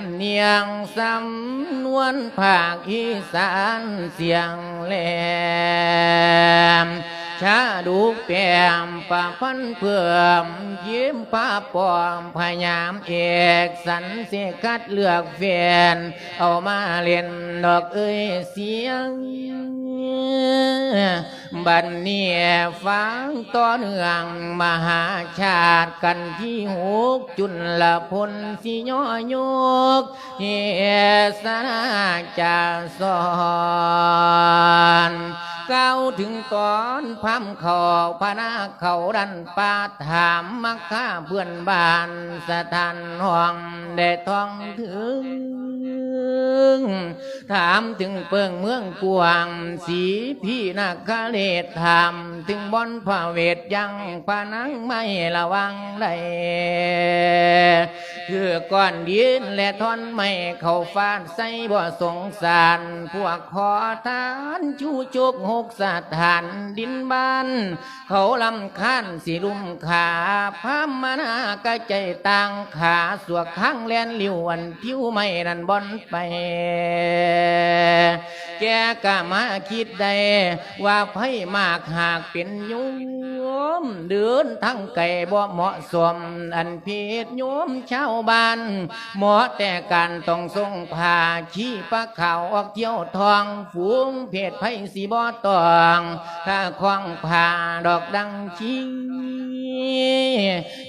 ำเนียงสำนวนภาคอีสานเสียงแหลม ชาดูแปมปะพันเพื่อมยิ้มป้าปอมพยายามเอกสันเสคัดเลือกแฟนเอามาเล่นดอกเอ้ยเสียง บัดเนี้ฟังต่อเนื่องมหาชาติกันที่หกจุลละพลสิย่อยกเฮสนาจาสอนเก้าถึงตอนพำเขาพนาเขาดันปาถามมักข้าเพื่อนบ้านสถานห้องได้ท่องถึง ถามถึงเปิงเมืองกวาง สีพี่นาคาเลศถามถึงบอนพระเวทยังปานังไม่ระวังใดคือก้อนดินและท่อนไม่เขาฟาดใส่บ่สงสาร พวกขอทานชูชกหกสถานดินบ้าน เขาลำคันสิลุมขาพามานากะใจต่างขาสวกข้างแลนลิวอันทิวไม่นันบอนไปแกก็มาคิดได้ว่าไพ่มากหากเป็นโยมเดินทั้งไก่บ่เหมาะสม อันเพศโยมชาวบ้าน เหมาะแต่การต้องทรงผ่าขี้ปลาขาวออกเที่ยวทอง ฝูงเพศไพ่สีบ่ตอง ถ้าคล้องผ่าดอกดังชิง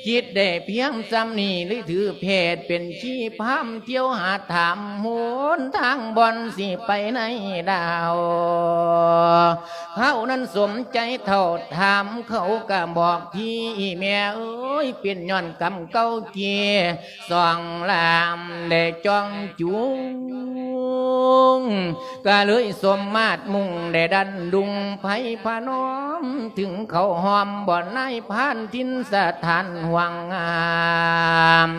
คิดได้เพียงจำนี่หรือถือเพศเป็นชีพามเที่ยวหาถามโหนทางบอนสิไปในดาวเขานั้นสมใจเท่าถามเขาก็บอกที่แม่เอ้ยเป็นย้อนกำเก้าเกียสองลามได้จองจูง ก็เลยสมมาตรมุ่งแดดันดุงไผพนอม ถึงเขาหอมบ่อนายพานทินสถานห่วงงาม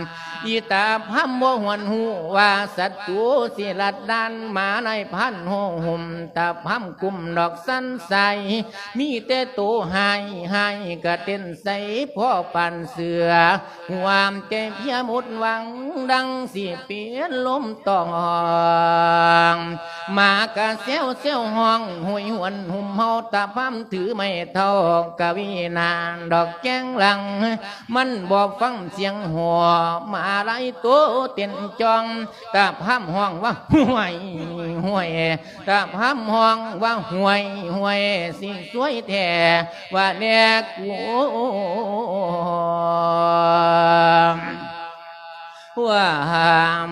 อีตาพัมโมหวนหูว่าสัตรูสิลัดดันมาในพันหหุ่มตาพัมกุมดอกสันใส มีแต่ตัวหายหายกระเต้นใสพ่อปันเสือ ความใจเพียหมดหวังดังสิเปลี่ยนลมตองมากะเซวเซวห้องหวยหวนหุ่มเฮาตาพัมถือไม่เท่ากะวีนานดอกแก้งหลัง มันบอกฟังเสียงหัวมาไรตัวเต้นจองตาพัมห้องว่าห่วยห่วยตาพัมห้องว่าห่วยห่วยสิสวยแท้ว่าแน่กู ว่า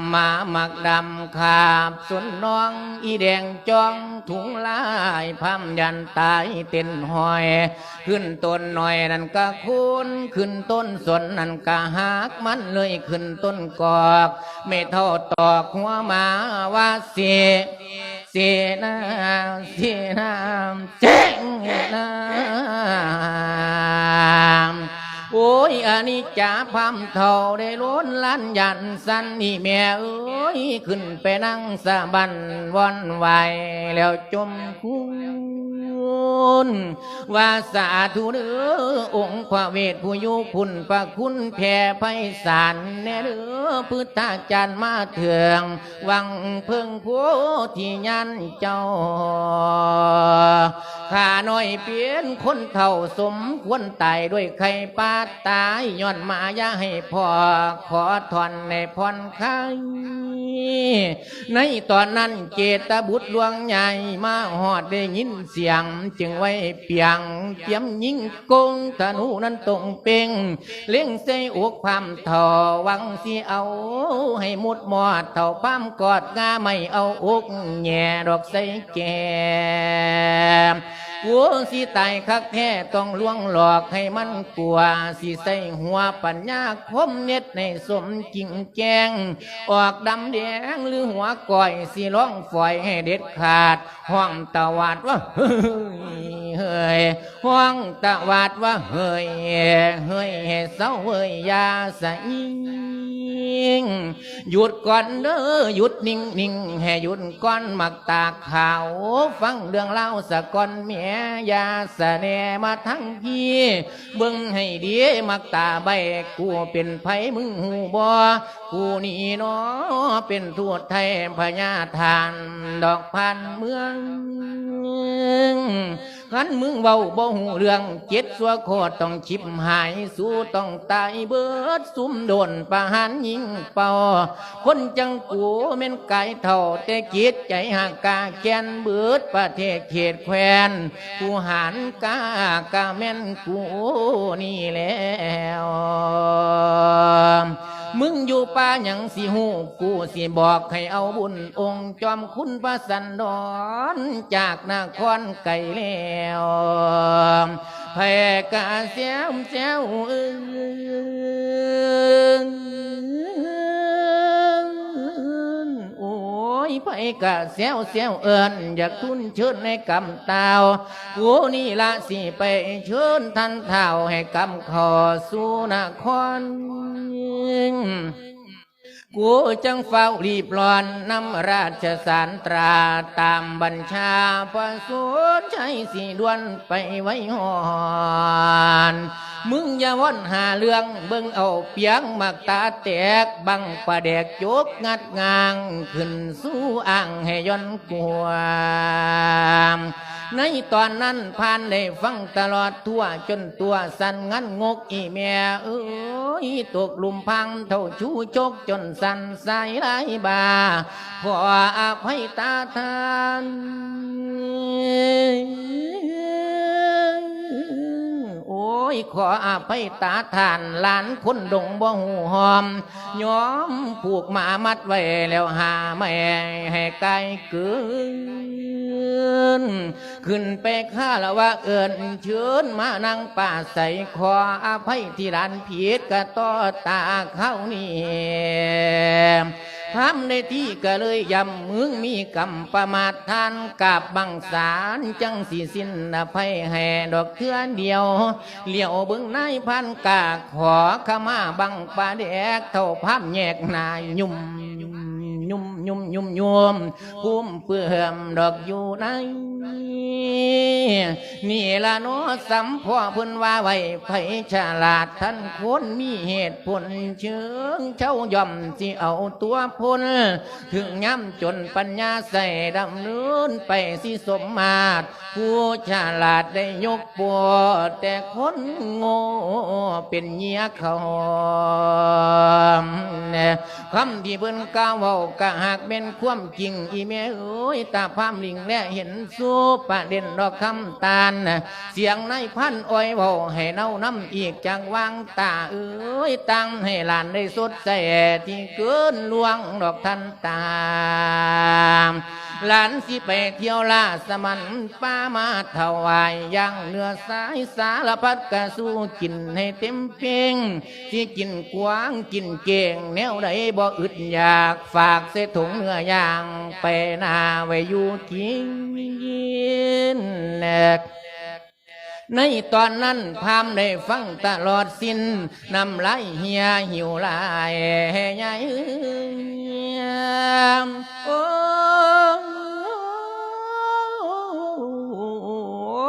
หมาหมักดำขาบสนน้องอีแดงจองถุงลายพัมยันตายเต้นหอย ขึ้นต้นหน่อยนั่นก็คูนขึ้นต้นสนนั่นก็หักมันเลยขึ้นต้นกอกไม่เท่าตอกหัวหมาว่าเสียเสียน้ำเสียน้ำเจ๊งน้ำ โอ้ยอันนี้จ่าพามเท่าได้ล้นล้านยันสันนี่แม่เอ้ยขึ้นไปนั่งสะบันวันไหวแล้วจมคุณว่าสาธุเด้อองค์พระเวทผู้ยู่คุณประคุณแผ่ไพศาลแน่เด้อพุทธาจารย์มาเถือง วังเพิ่งโพธิยันเจ้า ข้าน้อยเปลี่ยนคนเท่าสมควรตายด้วยไข่ปาตายย้อนมายาให้พ่อขอทอนในพรคายในตอนนั้นเจตบุตรหลวงใหญ่มาหอดได้ยินเสียง จึงไว้เปียงเตรียมยิงกงธนูนั้นตรงเป่งเลี้ยงใส่อกพามเท่าวังสิเอา ให้หมดหมอดเท่าพามกอดงาไม่เอาอกแง่ดอกใส่แก้ มหัวสิตายคักแท้ต้องลวงหลอกให้มันกลัวสิใส่หัวปัญญาคมเน็ดในสมจริงแกง ออกดำแดงหรือหัวก่อยสิร้องฝอยให้เด็ดขาด ห้องตะวัดว่าเฮ้ยเฮ้ยห้องตะวัดว่าเฮ้ยเฮ้ยเศร้าเฮ้ยยาใส่งหยุดก่อนเด้อหยุดนิ่งนิ่งให้หยุดก่อนมักตากขาว ฟังเรื่องเล่าสะก่อนเมียยาสะแนมาทั้งพี่เบิ่งให้ดีมักตาใบกูเป็นไผมึงหูบ่กูนี่เนาะเป็นทูตไทยพญาทาน ดอกพันเมือง ขันมึงเบาบ่หูเรื่องเจ็ดสัวโคตรต้องชิบหาย สู้ต้องตายเบิดซุ่มโดนประหารยิงเป่า คนจังกูเม่นไก่เท่าแต่จิตใจห่างกาแกนเบิดประเทศเขตแควนกูหันกากาแม่นกูนี่แล้ว มึงอยู่ป่าหยังสิหูกูสิบอกให้เอาบุญองค์จอมคุณพระสันดอนจากนครไก่แล้วแพ่กาเสียวเสียวเอ ยไปกะเสียวเสียวเอิญอยากทุนเชิญในกำตาวกูนี่ละสิไปเชิญท่านเท่าให้กำขอสู้นคร กูจังเฝ้ารีบร้อนนำราชสารตราตามบัญชาประสูนใจสีดวนไปไว้หอนมึงอย่าว่อนหาเรื่องเบิ่งเอาเปียงมักตาแตกบังประแดกโจกงัดงาง ขึ้นสู้อ่างให้ย้อนกวาม ในตอนนั้นผ่านได้ฟังตลอดทั่วจนตัวสั่นงันงกอีแม่เอ้ยตกลุมพังเท่าชูชกจนสั่นสายไหลบาขออภัยตาทาน ยขออภัยตาทานหลานคนดงบ่หูหอมยอมผูกหมามัดไว้แล้วหาแม่ให้ไกลเกินขึ้นไปข้าละว่าเอิญเชิญมานั่งป่าใสขออภัยที่ร้านผิดกะต่อตาเข้านี่ ทำในที่ก็เลยยำมึงมีกรรมประมาททานกับบังสารจังสีสินอภัยแห่ดอกเทือนเดียวเหลียวเบึงนายพันกาขอขมาบังปลาแดกเท่าภาพแยกนายยุ่มยุ่มยุ่มยุ่มยุ่มคุ้มเปื่อมดอกอยู่ใน นี่ละเนาะสำพ่อพุ่นว่าไว้ไผฉลาดท่านคนมีเหตุผลเชิงเจ้าย่อมสิเอาตัวพ้นถึงย้ำจนปัญญาใส่ดำเนินไปสิสมมาตรผู้ฉลาดได้ยกปวดแต่คนโง่เป็นเงียเขาคำที่เพิ่นกล่าวเว้ากะหากเป็นความจริงอีแม่เอ้ยตาพามลิงและเห็นสู้ปะเดินดอกคำตาลน่ะเสียงในพันอ้อยเบาให้เน่าน้ำอีกจังวางตาเอ้ยตั้งให้หลานได้สดใสที่เกินลวงดอกทันตาม หลานสิไปเที่ยวลาสมันป้ามาถวายย่างเนื้อสายสารพัดกะสู้กินให้เต็มเพียงที่กินกว้างกินเก่งแนวใดบ่อึดอยากฝากเสถุงเนื้อย่างไปนาไว้อยู่กินแนก ในตอนนั้นพามได้ฟังตลอดสิ้นนำไหลเฮียหิวลายใหญ่โอ้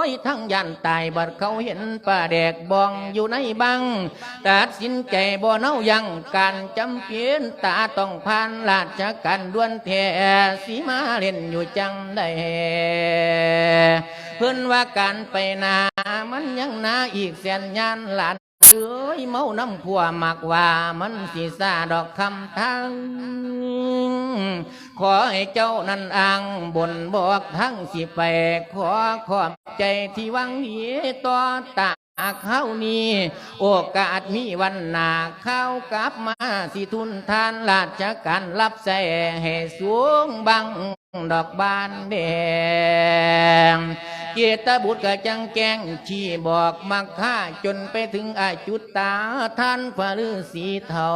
ยทั้งยันตายบัดเขาเห็นป่าแดกบองอยู่ในบังตัดสินใจบ่เน่ายังการจำเป็นตาต้องผ่านลาดจากกันด้วนแทสีมาเล่นอยู่จังได้เพิ่อนว่าการไปนา มันยังนาอีกแสนยานหลานเอ้ยเมาน้ำขัวมักว่ามันสีซาดอกคำทางขอให้เจ้านั้นอ่งบนบอกทั้งสิไป ขอขอบใจที่วังดีต่อตาเข้านี้โอกาสมีวันหนาเข้ากลับมาสิทุนทานราชการรับใส่ให้สูงบัง ดอกบานแดงเกตบุตรก็จังแกงชี้บอกมักฆ่าจนไปถึงอาจุตาท่านฝฤาษีเทา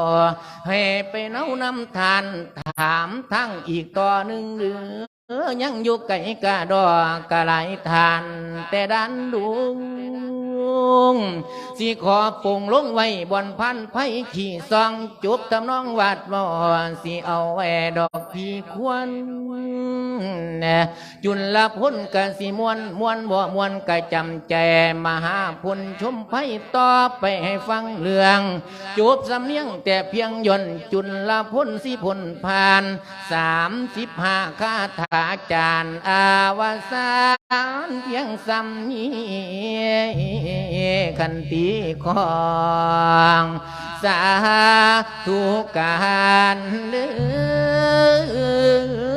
ให้ไปเน้านำทานถามทั้งอีกต่อหนึ่งหรือเออยังอยู่ไก่กะดอกกะไหลทาน แต่ดันดูง สิขอปงลงไว้บนพันไผ่ขี่ซองจุบทำนองวาดบ่สิเอาแหวดอกที่ควรน่จุนละพ้นกะสิมวนมวนบ่มวนกะจำแจมหาพุนชมไผ่ต่อไปให้ฟังเรื่องจูบสำเนียงแต่เพียงยนจุนละพ้นสิพ้นผ่านสามสิบห้าคาถาจารย์อาวสานเพียงสำนีคันตีของสาธุการเลือ